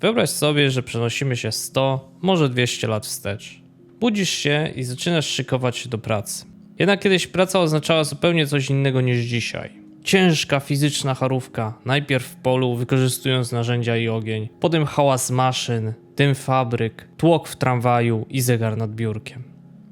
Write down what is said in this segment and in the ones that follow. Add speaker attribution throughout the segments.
Speaker 1: Wyobraź sobie, że przenosimy się 100, może 200 lat wstecz. Budzisz się i zaczynasz szykować się do pracy. Jednak kiedyś praca oznaczała zupełnie coś innego niż dzisiaj. Ciężka fizyczna charówka, najpierw w polu, wykorzystując narzędzia i ogień, potem hałas maszyn, dym fabryk, tłok w tramwaju i zegar nad biurkiem.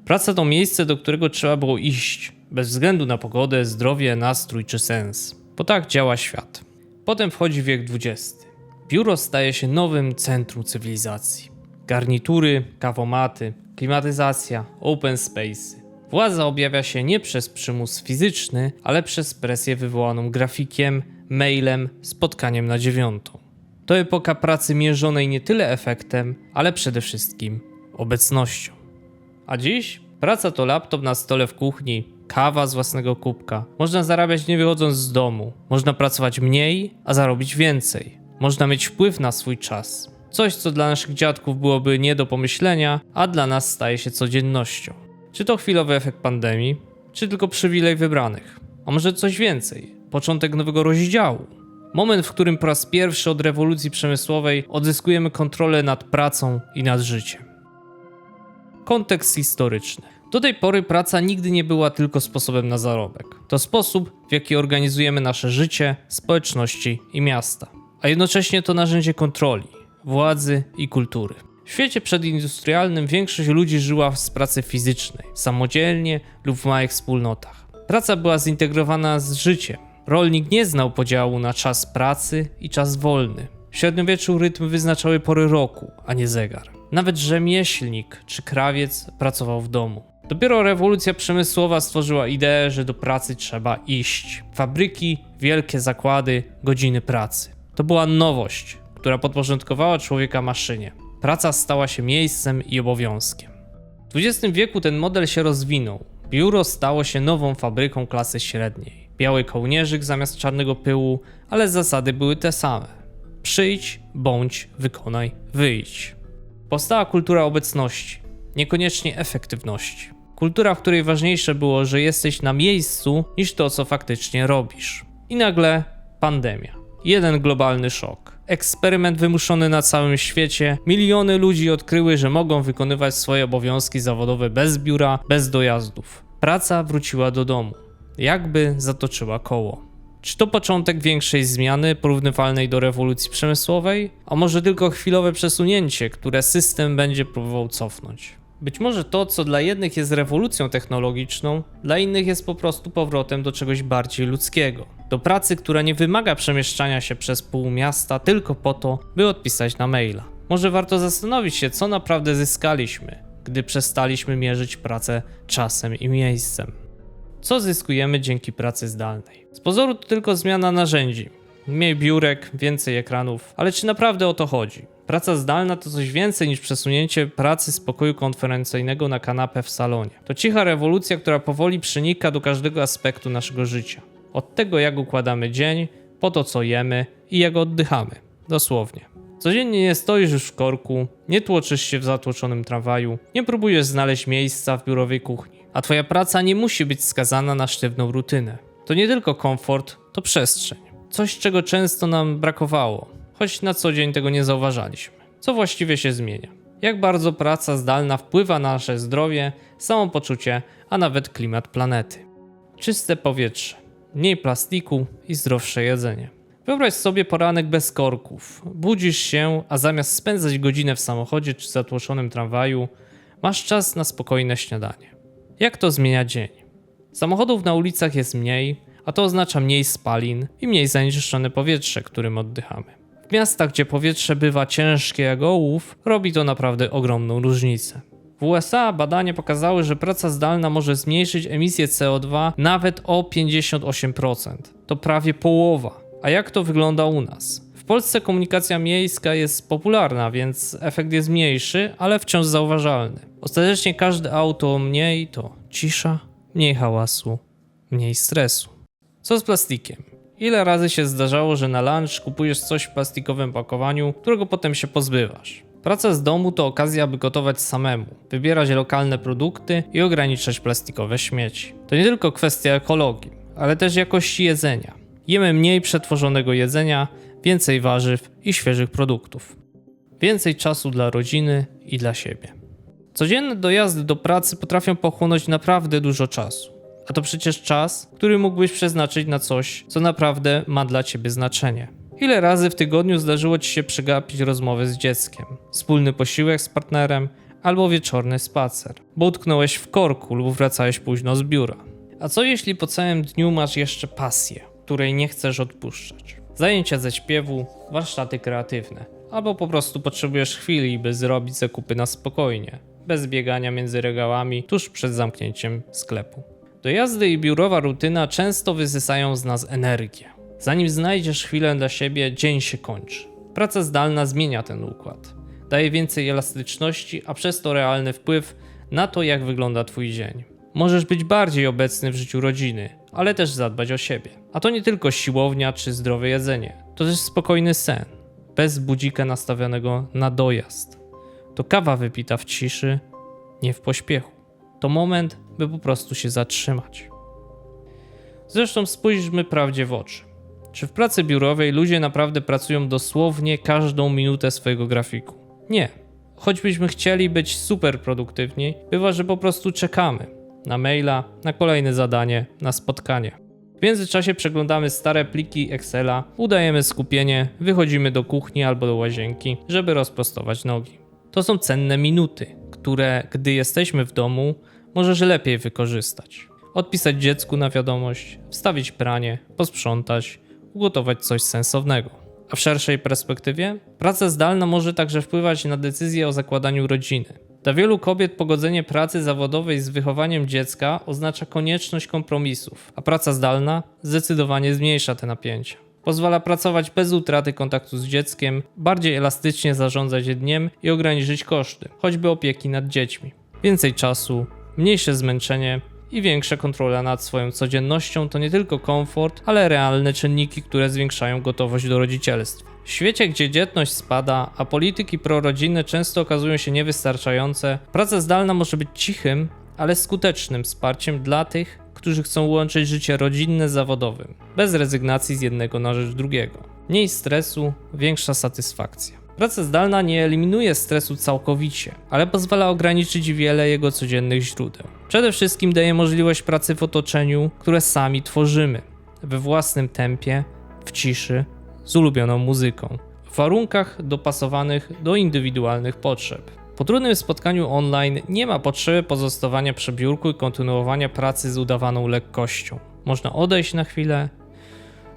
Speaker 1: Praca to miejsce, do którego trzeba było iść, bez względu na pogodę, zdrowie, nastrój czy sens. Bo tak działa świat. Potem wchodzi wiek XX. Biuro staje się nowym centrum cywilizacji. Garnitury, kawomaty, klimatyzacja, open space. Władza objawia się nie przez przymus fizyczny, ale przez presję wywołaną grafikiem, mailem, spotkaniem na dziewiątą. To epoka pracy mierzonej nie tyle efektem, ale przede wszystkim obecnością. A dziś praca to laptop na stole w kuchni, kawa z własnego kubka. Można zarabiać nie wychodząc z domu. Można pracować mniej, a zarobić więcej. Można mieć wpływ na swój czas. Coś, co dla naszych dziadków byłoby nie do pomyślenia, a dla nas staje się codziennością. Czy to chwilowy efekt pandemii, czy tylko przywilej wybranych? A może coś więcej? Początek nowego rozdziału. Moment, w którym po raz pierwszy od rewolucji przemysłowej odzyskujemy kontrolę nad pracą i nad życiem. Kontekst historyczny. Do tej pory praca nigdy nie była tylko sposobem na zarobek. To sposób, w jaki organizujemy nasze życie, społeczności i miasta. A jednocześnie to narzędzie kontroli, władzy i kultury. W świecie przedindustrialnym większość ludzi żyła z pracy fizycznej, samodzielnie lub w małych wspólnotach. Praca była zintegrowana z życiem. Rolnik nie znał podziału na czas pracy i czas wolny. W średniowieczu rytm wyznaczały pory roku, a nie zegar. Nawet rzemieślnik czy krawiec pracował w domu. Dopiero rewolucja przemysłowa stworzyła ideę, że do pracy trzeba iść. Fabryki, wielkie zakłady, godziny pracy. To była nowość, która podporządkowała człowieka maszynie. Praca stała się miejscem i obowiązkiem. W XX wieku ten model się rozwinął. Biuro stało się nową fabryką klasy średniej. Biały kołnierzyk zamiast czarnego pyłu, ale zasady były te same. Przyjdź, bądź, wykonaj, wyjdź. Powstała kultura obecności, niekoniecznie efektywności. Kultura, w której ważniejsze było, że jesteś na miejscu, niż to, co faktycznie robisz. I nagle pandemia. Jeden globalny szok. Eksperyment wymuszony na całym świecie. Miliony ludzi odkryły, że mogą wykonywać swoje obowiązki zawodowe bez biura, bez dojazdów. Praca wróciła do domu. Jakby zatoczyła koło. Czy to początek większej zmiany porównywalnej do rewolucji przemysłowej, a może tylko chwilowe przesunięcie, które system będzie próbował cofnąć? Być może to, co dla jednych jest rewolucją technologiczną, dla innych jest po prostu powrotem do czegoś bardziej ludzkiego. Do pracy, która nie wymaga przemieszczania się przez pół miasta tylko po to, by odpisać na maila. Może warto zastanowić się, co naprawdę zyskaliśmy, gdy przestaliśmy mierzyć pracę czasem i miejscem. Co zyskujemy dzięki pracy zdalnej? Z pozoru to tylko zmiana narzędzi. Mniej biurek, więcej ekranów, ale czy naprawdę o to chodzi? Praca zdalna to coś więcej niż przesunięcie pracy z pokoju konferencyjnego na kanapę w salonie. To cicha rewolucja, która powoli przenika do każdego aspektu naszego życia. Od tego, jak układamy dzień, po to, co jemy i jak oddychamy. Dosłownie. Codziennie nie stoisz już w korku, nie tłoczysz się w zatłoczonym tramwaju, nie próbujesz znaleźć miejsca w biurowej kuchni. A twoja praca nie musi być skazana na sztywną rutynę. To nie tylko komfort, to przestrzeń. Coś, czego często nam brakowało, choć na co dzień tego nie zauważaliśmy. Co właściwie się zmienia? Jak bardzo praca zdalna wpływa na nasze zdrowie, samopoczucie, a nawet klimat planety? Czyste powietrze, mniej plastiku i zdrowsze jedzenie. Wyobraź sobie poranek bez korków. Budzisz się, a zamiast spędzać godzinę w samochodzie czy zatłoczonym tramwaju, masz czas na spokojne śniadanie. Jak to zmienia dzień? Samochodów na ulicach jest mniej, a to oznacza mniej spalin i mniej zanieczyszczone powietrze, którym oddychamy. W miastach, gdzie powietrze bywa ciężkie jak ołów, robi to naprawdę ogromną różnicę. W USA badania pokazały, że praca zdalna może zmniejszyć emisję CO2 nawet o 58%. To prawie połowa. A jak to wygląda u nas? W Polsce komunikacja miejska jest popularna, więc efekt jest mniejszy, ale wciąż zauważalny. Ostatecznie każde auto mniej to cisza, mniej hałasu, mniej stresu. Co z plastikiem? Ile razy się zdarzało, że na lunch kupujesz coś w plastikowym pakowaniu, którego potem się pozbywasz? Praca z domu to okazja, by gotować samemu, wybierać lokalne produkty i ograniczać plastikowe śmieci. To nie tylko kwestia ekologii, ale też jakości jedzenia. Jemy mniej przetworzonego jedzenia, więcej warzyw i świeżych produktów. więcej czasu dla rodziny i dla siebie. Codzienne dojazdy do pracy potrafią pochłonąć naprawdę dużo czasu. A to przecież czas, który mógłbyś przeznaczyć na coś, co naprawdę ma dla ciebie znaczenie. Ile razy w tygodniu zdarzyło ci się przegapić rozmowę z dzieckiem, wspólny posiłek z partnerem albo wieczorny spacer, bo utknąłeś w korku lub wracałeś późno z biura? A co jeśli po całym dniu masz jeszcze pasję, której nie chcesz odpuszczać? Zajęcia ze śpiewu, warsztaty kreatywne, albo po prostu potrzebujesz chwili, by zrobić zakupy na spokojnie, bez biegania między regałami tuż przed zamknięciem sklepu. Dojazdy i biurowa rutyna często wysysają z nas energię. Zanim znajdziesz chwilę dla siebie, dzień się kończy. Praca zdalna zmienia ten układ. Daje więcej elastyczności, a przez to realny wpływ na to, jak wygląda Twój dzień. Możesz być bardziej obecny w życiu rodziny, ale też zadbać o siebie. A to nie tylko siłownia czy zdrowe jedzenie, to też spokojny sen, bez budzika nastawionego na dojazd. To kawa wypita w ciszy, nie w pośpiechu. To moment, by po prostu się zatrzymać. Zresztą spójrzmy prawdzie w oczy. Czy w pracy biurowej ludzie naprawdę pracują dosłownie każdą minutę swojego grafiku? Nie. Choćbyśmy chcieli być super produktywni, bywa, że po prostu czekamy na maila, na kolejne zadanie, na spotkanie. W międzyczasie przeglądamy stare pliki Excela, udajemy skupienie, wychodzimy do kuchni albo do łazienki, żeby rozprostować nogi. To są cenne minuty, które, gdy jesteśmy w domu, możesz lepiej wykorzystać. Odpisać dziecku na wiadomość, wstawić pranie, posprzątać, ugotować coś sensownego. A w szerszej perspektywie, praca zdalna może także wpływać na decyzje o zakładaniu rodziny. Dla wielu kobiet pogodzenie pracy zawodowej z wychowaniem dziecka oznacza konieczność kompromisów, a praca zdalna zdecydowanie zmniejsza te napięcia. Pozwala pracować bez utraty kontaktu z dzieckiem, bardziej elastycznie zarządzać dniem i ograniczyć koszty, choćby opieki nad dziećmi. Więcej czasu, mniejsze zmęczenie i większa kontrola nad swoją codziennością to nie tylko komfort, ale realne czynniki, które zwiększają gotowość do rodzicielstwa. W świecie, gdzie dzietność spada, a polityki prorodzinne często okazują się niewystarczające, praca zdalna może być cichym, ale skutecznym wsparciem dla tych, którzy chcą łączyć życie rodzinne z zawodowym, bez rezygnacji z jednego na rzecz drugiego. Mniej stresu, większa satysfakcja. Praca zdalna nie eliminuje stresu całkowicie, ale pozwala ograniczyć wiele jego codziennych źródeł. Przede wszystkim daje możliwość pracy w otoczeniu, które sami tworzymy, we własnym tempie, w ciszy, z ulubioną muzyką, w warunkach dopasowanych do indywidualnych potrzeb. Po trudnym spotkaniu online nie ma potrzeby pozostawania przy biurku i kontynuowania pracy z udawaną lekkością. Można odejść na chwilę,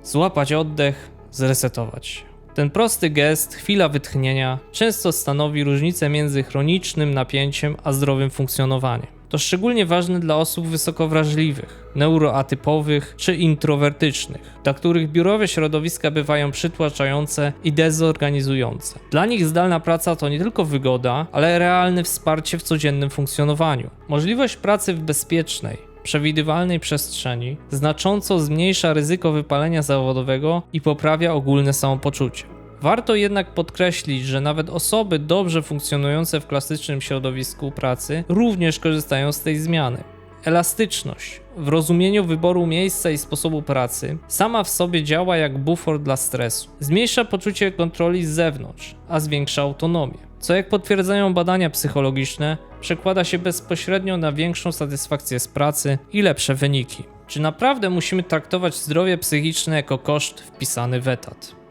Speaker 1: złapać oddech, zresetować się. Ten prosty gest, chwila wytchnienia, często stanowi różnicę między chronicznym napięciem a zdrowym funkcjonowaniem. To szczególnie ważne dla osób wysoko wrażliwych, neuroatypowych czy introwertycznych, dla których biurowe środowiska bywają przytłaczające i dezorganizujące. Dla nich zdalna praca to nie tylko wygoda, ale realne wsparcie w codziennym funkcjonowaniu. Możliwość pracy w bezpiecznej, przewidywalnej przestrzeni znacząco zmniejsza ryzyko wypalenia zawodowego i poprawia ogólne samopoczucie. Warto jednak podkreślić, że nawet osoby dobrze funkcjonujące w klasycznym środowisku pracy również korzystają z tej zmiany. Elastyczność w rozumieniu wyboru miejsca i sposobu pracy sama w sobie działa jak bufor dla stresu. Zmniejsza poczucie kontroli z zewnątrz, a zwiększa autonomię. Co jak potwierdzają badania psychologiczne, przekłada się bezpośrednio na większą satysfakcję z pracy i lepsze wyniki. Czy naprawdę musimy traktować zdrowie psychiczne jako koszt wpisany w etat?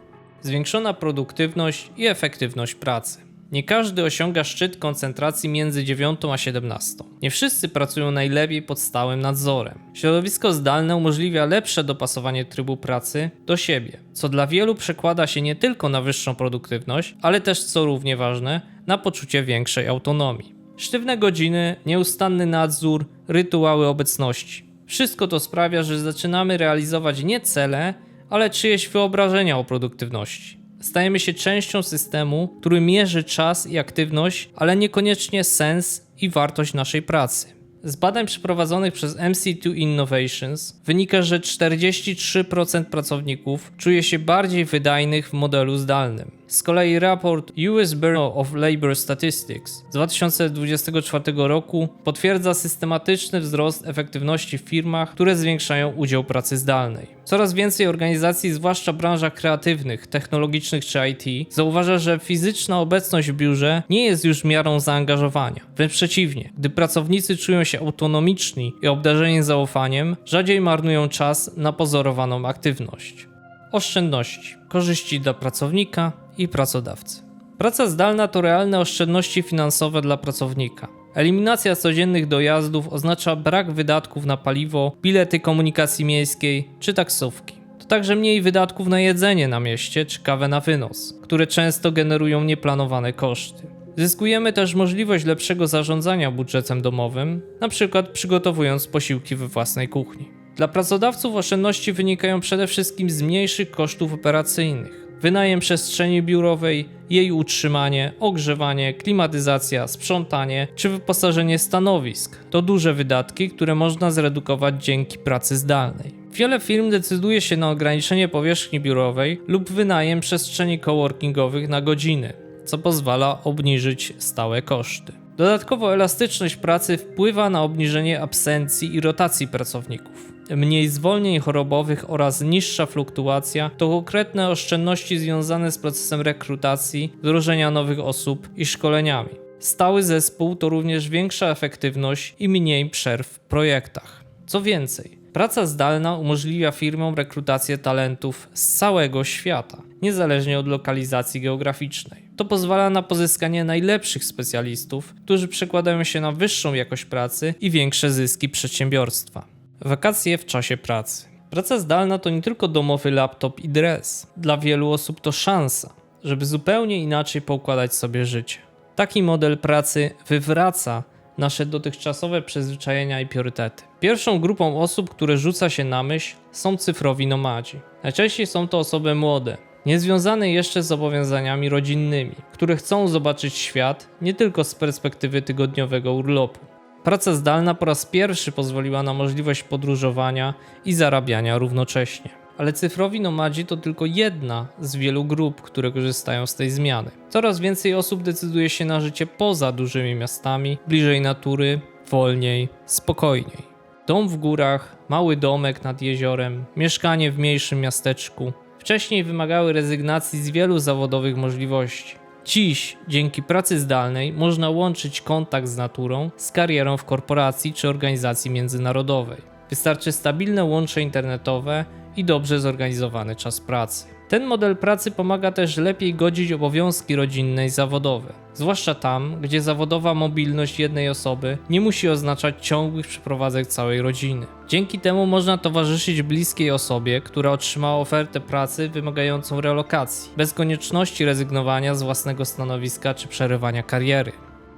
Speaker 1: Zwiększona produktywność i efektywność pracy. Nie każdy osiąga szczyt koncentracji między 9 a 17. Nie wszyscy pracują najlepiej pod stałym nadzorem. Środowisko zdalne umożliwia lepsze dopasowanie trybu pracy do siebie, co dla wielu przekłada się nie tylko na wyższą produktywność, ale też, co równie ważne, na poczucie większej autonomii. Sztywne godziny, nieustanny nadzór, rytuały obecności. Wszystko to sprawia, że zaczynamy realizować nie cele, ale czyjeś wyobrażenia o produktywności. Stajemy się częścią systemu, który mierzy czas i aktywność, ale niekoniecznie sens i wartość naszej pracy. Z badań przeprowadzonych przez MC2 Innovations wynika, że 43% pracowników czuje się bardziej wydajnych w modelu zdalnym. Z kolei raport US Bureau of Labor Statistics z 2024 roku potwierdza systematyczny wzrost efektywności w firmach, które zwiększają udział pracy zdalnej. Coraz więcej organizacji, zwłaszcza w branżach kreatywnych, technologicznych czy IT, zauważa, że fizyczna obecność w biurze nie jest już miarą zaangażowania. Wręcz przeciwnie, gdy pracownicy czują się autonomiczni i obdarzeni zaufaniem, rzadziej marnują czas na pozorowaną aktywność. Oszczędności, korzyści dla pracownika i pracodawcy. Praca zdalna to realne oszczędności finansowe dla pracownika. Eliminacja codziennych dojazdów oznacza brak wydatków na paliwo, bilety komunikacji miejskiej czy taksówki. To także mniej wydatków na jedzenie na mieście czy kawę na wynos, które często generują nieplanowane koszty. Zyskujemy też możliwość lepszego zarządzania budżetem domowym, np. przygotowując posiłki we własnej kuchni. Dla pracodawców oszczędności wynikają przede wszystkim z mniejszych kosztów operacyjnych. Wynajem przestrzeni biurowej, jej utrzymanie, ogrzewanie, klimatyzacja, sprzątanie czy wyposażenie stanowisk to duże wydatki, które można zredukować dzięki pracy zdalnej. Wiele firm decyduje się na ograniczenie powierzchni biurowej lub wynajem przestrzeni coworkingowych na godziny, co pozwala obniżyć stałe koszty. Dodatkowo elastyczność pracy wpływa na obniżenie absencji i rotacji pracowników. Mniej zwolnień chorobowych oraz niższa fluktuacja to konkretne oszczędności związane z procesem rekrutacji, wdrożenia nowych osób i szkoleniami. Stały zespół to również większa efektywność i mniej przerw w projektach. Co więcej, praca zdalna umożliwia firmom rekrutację talentów z całego świata, niezależnie od lokalizacji geograficznej. To pozwala na pozyskanie najlepszych specjalistów, którzy przekładają się na wyższą jakość pracy i większe zyski przedsiębiorstwa. Wakacje w czasie pracy. Praca zdalna to nie tylko domowy laptop i dres. Dla wielu osób to szansa, żeby zupełnie inaczej poukładać sobie życie. Taki model pracy wywraca nasze dotychczasowe przyzwyczajenia i priorytety. Pierwszą grupą osób, które rzuca się na myśl, są cyfrowi nomadzi. Najczęściej są to osoby młode, niezwiązane jeszcze z zobowiązaniami rodzinnymi, które chcą zobaczyć świat nie tylko z perspektywy tygodniowego urlopu. Praca zdalna po raz pierwszy pozwoliła na możliwość podróżowania i zarabiania równocześnie. Ale cyfrowi nomadzi to tylko jedna z wielu grup, które korzystają z tej zmiany. Coraz więcej osób decyduje się na życie poza dużymi miastami, bliżej natury, wolniej, spokojniej. Dom w górach, mały domek nad jeziorem, mieszkanie w mniejszym miasteczku wcześniej wymagały rezygnacji z wielu zawodowych możliwości. Dziś, dzięki pracy zdalnej, można łączyć kontakt z naturą z karierą w korporacji czy organizacji międzynarodowej. Wystarczy stabilne łącze internetowe i dobrze zorganizowany czas pracy. Ten model pracy pomaga też lepiej godzić obowiązki rodzinne i zawodowe, zwłaszcza tam, gdzie zawodowa mobilność jednej osoby nie musi oznaczać ciągłych przeprowadzek całej rodziny. Dzięki temu można towarzyszyć bliskiej osobie, która otrzymała ofertę pracy wymagającą relokacji, bez konieczności rezygnowania z własnego stanowiska czy przerywania kariery.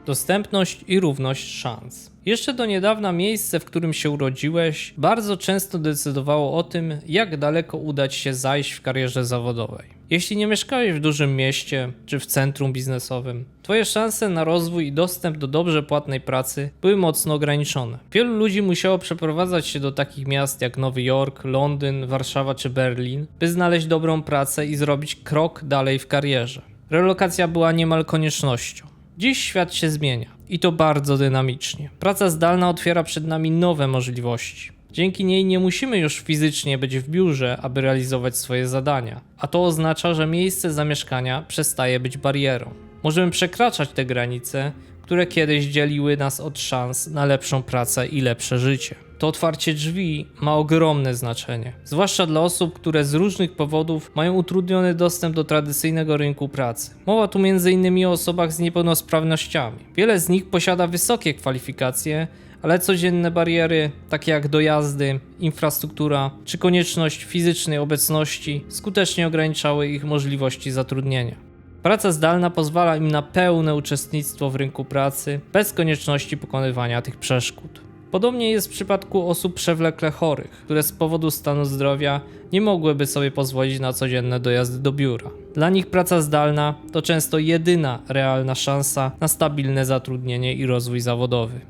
Speaker 1: Dostępność i równość szans. Jeszcze do niedawna miejsce, w którym się urodziłeś, bardzo często decydowało o tym, jak daleko udać się zajść w karierze zawodowej. Jeśli nie mieszkałeś w dużym mieście czy w centrum biznesowym, Twoje szanse na rozwój i dostęp do dobrze płatnej pracy były mocno ograniczone. Wielu ludzi musiało przeprowadzać się do takich miast jak Nowy Jork, Londyn, Warszawa czy Berlin, by znaleźć dobrą pracę i zrobić krok dalej w karierze. Relokacja była niemal koniecznością. Dziś świat się zmienia i to bardzo dynamicznie. Praca zdalna otwiera przed nami nowe możliwości. Dzięki niej nie musimy już fizycznie być w biurze, aby realizować swoje zadania, a to oznacza, że miejsce zamieszkania przestaje być barierą. Możemy przekraczać te granice, które kiedyś dzieliły nas od szans na lepszą pracę i lepsze życie. To otwarcie drzwi ma ogromne znaczenie, zwłaszcza dla osób, które z różnych powodów mają utrudniony dostęp do tradycyjnego rynku pracy. Mowa tu m.in. o osobach z niepełnosprawnościami. Wiele z nich posiada wysokie kwalifikacje, ale codzienne bariery, takie jak dojazdy, infrastruktura czy konieczność fizycznej obecności, skutecznie ograniczały ich możliwości zatrudnienia. Praca zdalna pozwala im na pełne uczestnictwo w rynku pracy bez konieczności pokonywania tych przeszkód. Podobnie jest w przypadku osób przewlekle chorych, które z powodu stanu zdrowia nie mogłyby sobie pozwolić na codzienne dojazdy do biura. Dla nich praca zdalna to często jedyna realna szansa na stabilne zatrudnienie i rozwój zawodowy.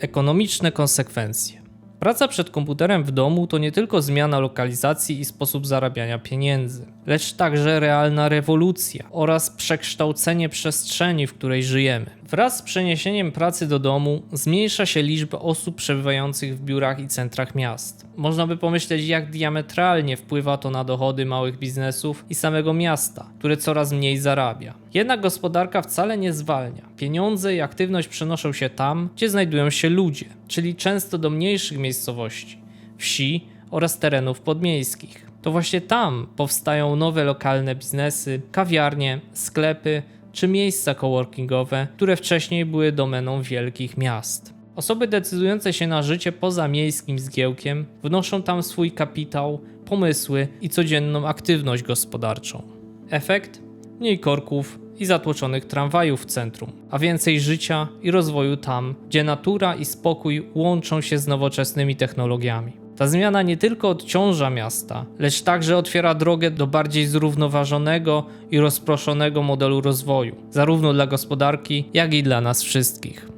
Speaker 1: Ekonomiczne konsekwencje. Praca przed komputerem w domu to nie tylko zmiana lokalizacji i sposób zarabiania pieniędzy. Lecz także realna rewolucja oraz przekształcenie przestrzeni, w której żyjemy. Wraz z przeniesieniem pracy do domu zmniejsza się liczba osób przebywających w biurach i centrach miast. Można by pomyśleć, jak diametralnie wpływa to na dochody małych biznesów i samego miasta, które coraz mniej zarabia. Jednak gospodarka wcale nie zwalnia. Pieniądze i aktywność przenoszą się tam, gdzie znajdują się ludzie, czyli często do mniejszych miejscowości, wsi oraz terenów podmiejskich. To właśnie tam powstają nowe lokalne biznesy, kawiarnie, sklepy czy miejsca coworkingowe, które wcześniej były domeną wielkich miast. Osoby decydujące się na życie poza miejskim zgiełkiem wnoszą tam swój kapitał, pomysły i codzienną aktywność gospodarczą. Efekt? Mniej korków i zatłoczonych tramwajów w centrum, a więcej życia i rozwoju tam, gdzie natura i spokój łączą się z nowoczesnymi technologiami. Ta zmiana nie tylko odciąża miasta, lecz także otwiera drogę do bardziej zrównoważonego i rozproszonego modelu rozwoju, zarówno dla gospodarki, jak i dla nas wszystkich.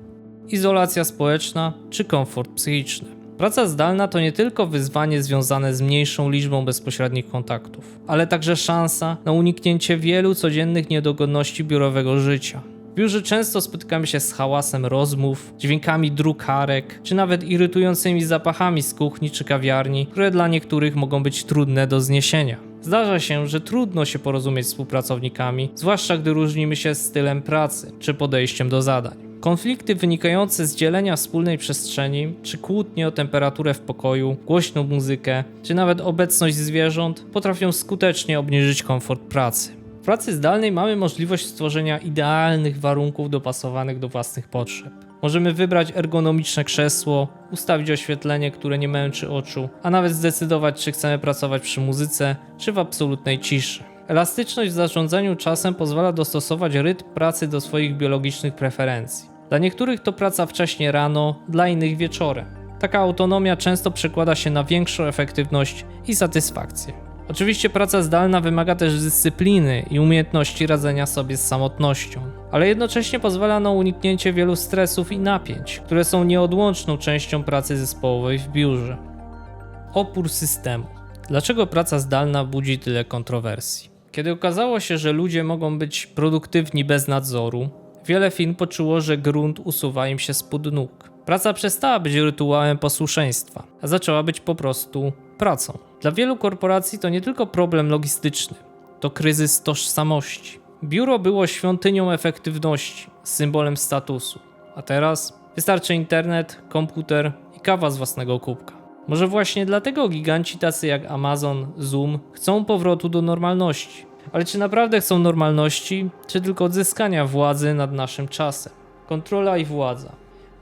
Speaker 1: Izolacja społeczna czy komfort psychiczny. Praca zdalna to nie tylko wyzwanie związane z mniejszą liczbą bezpośrednich kontaktów, ale także szansa na uniknięcie wielu codziennych niedogodności biurowego życia. Biurze często spotykamy się z hałasem rozmów, dźwiękami drukarek, czy nawet irytującymi zapachami z kuchni czy kawiarni, które dla niektórych mogą być trudne do zniesienia. Zdarza się, że trudno się porozumieć z współpracownikami, zwłaszcza gdy różnimy się stylem pracy czy podejściem do zadań. Konflikty wynikające z dzielenia wspólnej przestrzeni, czy kłótnie o temperaturę w pokoju, głośną muzykę, czy nawet obecność zwierząt potrafią skutecznie obniżyć komfort pracy. Pracy zdalnej mamy możliwość stworzenia idealnych warunków dopasowanych do własnych potrzeb. Możemy wybrać ergonomiczne krzesło, ustawić oświetlenie, które nie męczy oczu, a nawet zdecydować, czy chcemy pracować przy muzyce, czy w absolutnej ciszy. Elastyczność w zarządzaniu czasem pozwala dostosować rytm pracy do swoich biologicznych preferencji. Dla niektórych to praca wcześnie rano, dla innych wieczorem. Taka autonomia często przekłada się na większą efektywność i satysfakcję. Oczywiście praca zdalna wymaga też dyscypliny i umiejętności radzenia sobie z samotnością, ale jednocześnie pozwala na uniknięcie wielu stresów i napięć, które są nieodłączną częścią pracy zespołowej w biurze. Opór systemu. Dlaczego praca zdalna budzi tyle kontrowersji? Kiedy okazało się, że ludzie mogą być produktywni bez nadzoru, wiele firm poczuło, że grunt usuwa im się spod nóg. Praca przestała być rytuałem posłuszeństwa, a zaczęła być po prostu pracą. Dla wielu korporacji to nie tylko problem logistyczny, to kryzys tożsamości. Biuro było świątynią efektywności, symbolem statusu, a teraz wystarczy internet, komputer i kawa z własnego kubka. Może właśnie dlatego giganci tacy jak Amazon, Zoom chcą powrotu do normalności. Ale czy naprawdę chcą normalności, czy tylko odzyskania władzy nad naszym czasem? Kontrola i władza.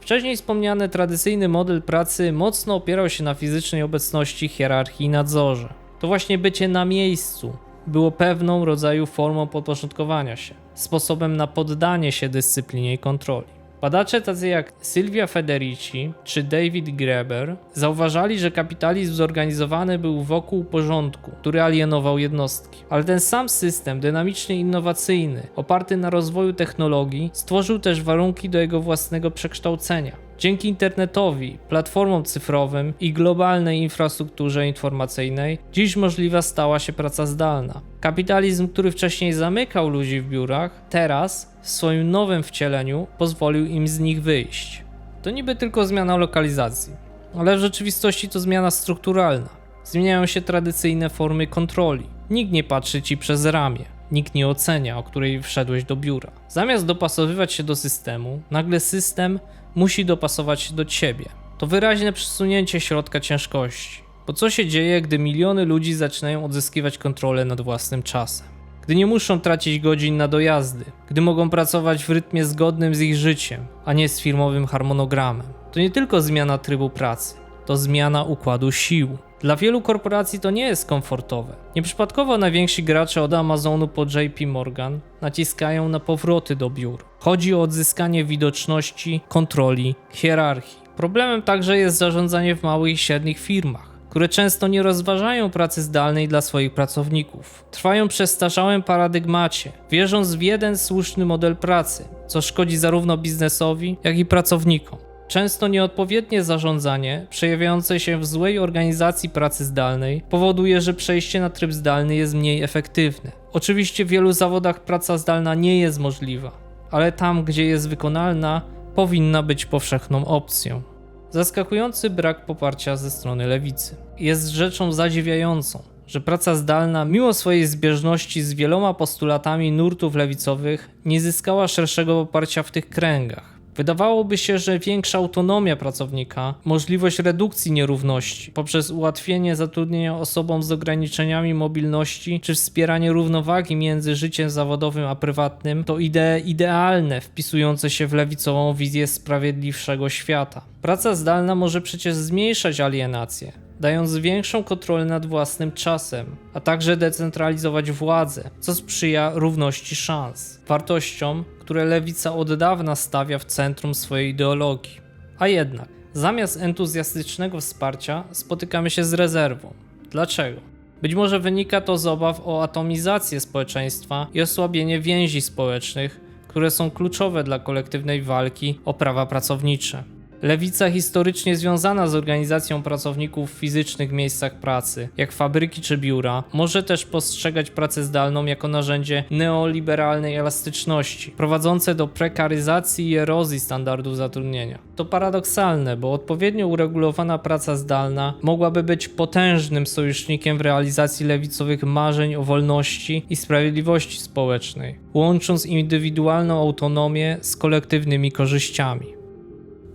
Speaker 1: Wcześniej wspomniany tradycyjny model pracy mocno opierał się na fizycznej obecności, hierarchii i nadzorze. To właśnie bycie na miejscu było pewną rodzaju formą podporządkowania się, sposobem na poddanie się dyscyplinie i kontroli. Badacze tacy jak Sylwia Federici czy David Graeber zauważali, że kapitalizm zorganizowany był wokół porządku, który alienował jednostki. Ale ten sam system, dynamicznie innowacyjny, oparty na rozwoju technologii, stworzył też warunki do jego własnego przekształcenia. Dzięki internetowi, platformom cyfrowym i globalnej infrastrukturze informacyjnej, dziś możliwa stała się praca zdalna. Kapitalizm, który wcześniej zamykał ludzi w biurach, teraz w swoim nowym wcieleniu pozwolił im z nich wyjść. To niby tylko zmiana lokalizacji, ale w rzeczywistości to zmiana strukturalna. Zmieniają się tradycyjne formy kontroli. Nikt nie patrzy ci przez ramię. Nikt nie ocenia, o której wszedłeś do biura. Zamiast dopasowywać się do systemu, nagle system musi dopasować się do ciebie. To wyraźne przesunięcie środka ciężkości. Bo co się dzieje, gdy miliony ludzi zaczynają odzyskiwać kontrolę nad własnym czasem? Gdy nie muszą tracić godzin na dojazdy, gdy mogą pracować w rytmie zgodnym z ich życiem, a nie z firmowym harmonogramem. To nie tylko zmiana trybu pracy, to zmiana układu sił. Dla wielu korporacji to nie jest komfortowe. Nieprzypadkowo najwięksi gracze od Amazonu po JP Morgan naciskają na powroty do biur. Chodzi o odzyskanie widoczności, kontroli, hierarchii. Problemem także jest zarządzanie w małych i średnich firmach które często nie rozważają pracy zdalnej dla swoich pracowników. Trwają przy starzałym paradygmacie, wierząc w jeden słuszny model pracy, co szkodzi zarówno biznesowi, jak i pracownikom. Często nieodpowiednie zarządzanie, przejawiające się w złej organizacji pracy zdalnej, powoduje, że przejście na tryb zdalny jest mniej efektywne. Oczywiście w wielu zawodach praca zdalna nie jest możliwa, ale tam, gdzie jest wykonalna, powinna być powszechną opcją. Zaskakujący brak poparcia ze strony lewicy. Jest rzeczą zadziwiającą, że praca zdalna, mimo swojej zbieżności z wieloma postulatami nurtów lewicowych, nie zyskała szerszego poparcia w tych kręgach. Wydawałoby się, że większa autonomia pracownika, możliwość redukcji nierówności poprzez ułatwienie zatrudnienia osobom z ograniczeniami mobilności czy wspieranie równowagi między życiem zawodowym a prywatnym to idee idealne wpisujące się w lewicową wizję sprawiedliwszego świata. Praca zdalna może przecież zmniejszać alienację, dając większą kontrolę nad własnym czasem, a także decentralizować władzę, co sprzyja równości szans, wartościom, które lewica od dawna stawia w centrum swojej ideologii. A jednak, zamiast entuzjastycznego wsparcia, spotykamy się z rezerwą. Dlaczego? Być może wynika to z obaw o atomizację społeczeństwa i osłabienie więzi społecznych, które są kluczowe dla kolektywnej walki o prawa pracownicze. Lewica historycznie związana z organizacją pracowników w fizycznych miejscach pracy, jak fabryki czy biura, może też postrzegać pracę zdalną jako narzędzie neoliberalnej elastyczności, prowadzące do prekaryzacji i erozji standardów zatrudnienia. To paradoksalne, bo odpowiednio uregulowana praca zdalna mogłaby być potężnym sojusznikiem w realizacji lewicowych marzeń o wolności i sprawiedliwości społecznej, łącząc indywidualną autonomię z kolektywnymi korzyściami.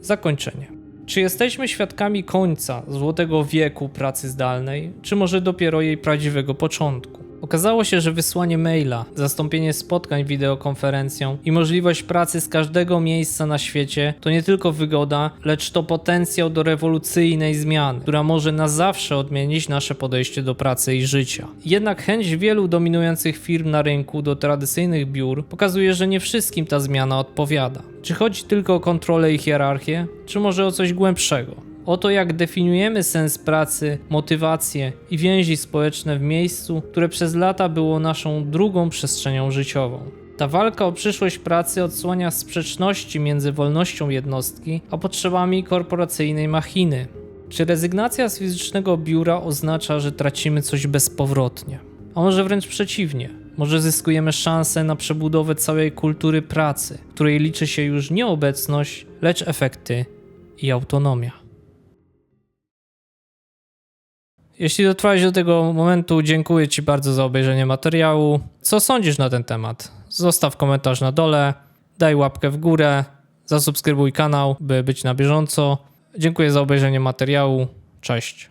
Speaker 1: Zakończenie. Czy jesteśmy świadkami końca złotego wieku pracy zdalnej, czy może dopiero jej prawdziwego początku? Okazało się, że wysłanie maila, zastąpienie spotkań wideokonferencją i możliwość pracy z każdego miejsca na świecie to nie tylko wygoda, lecz to potencjał do rewolucyjnej zmiany, która może na zawsze odmienić nasze podejście do pracy i życia. Jednak chęć wielu dominujących firm na rynku do tradycyjnych biur pokazuje, że nie wszystkim ta zmiana odpowiada. Czy chodzi tylko o kontrolę i hierarchię, czy może o coś głębszego? O to, jak definiujemy sens pracy, motywację i więzi społeczne w miejscu, które przez lata było naszą drugą przestrzenią życiową. Ta walka o przyszłość pracy odsłania sprzeczności między wolnością jednostki a potrzebami korporacyjnej machiny. Czy rezygnacja z fizycznego biura oznacza, że tracimy coś bezpowrotnie? A może wręcz przeciwnie? Może zyskujemy szansę na przebudowę całej kultury pracy, której liczy się już nie obecność, lecz efekty i autonomia. Jeśli dotrwałeś do tego momentu, dziękuję Ci bardzo za obejrzenie materiału. Co sądzisz na ten temat? Zostaw komentarz na dole, daj łapkę w górę, zasubskrybuj kanał, by być na bieżąco. Dziękuję za obejrzenie materiału. Cześć.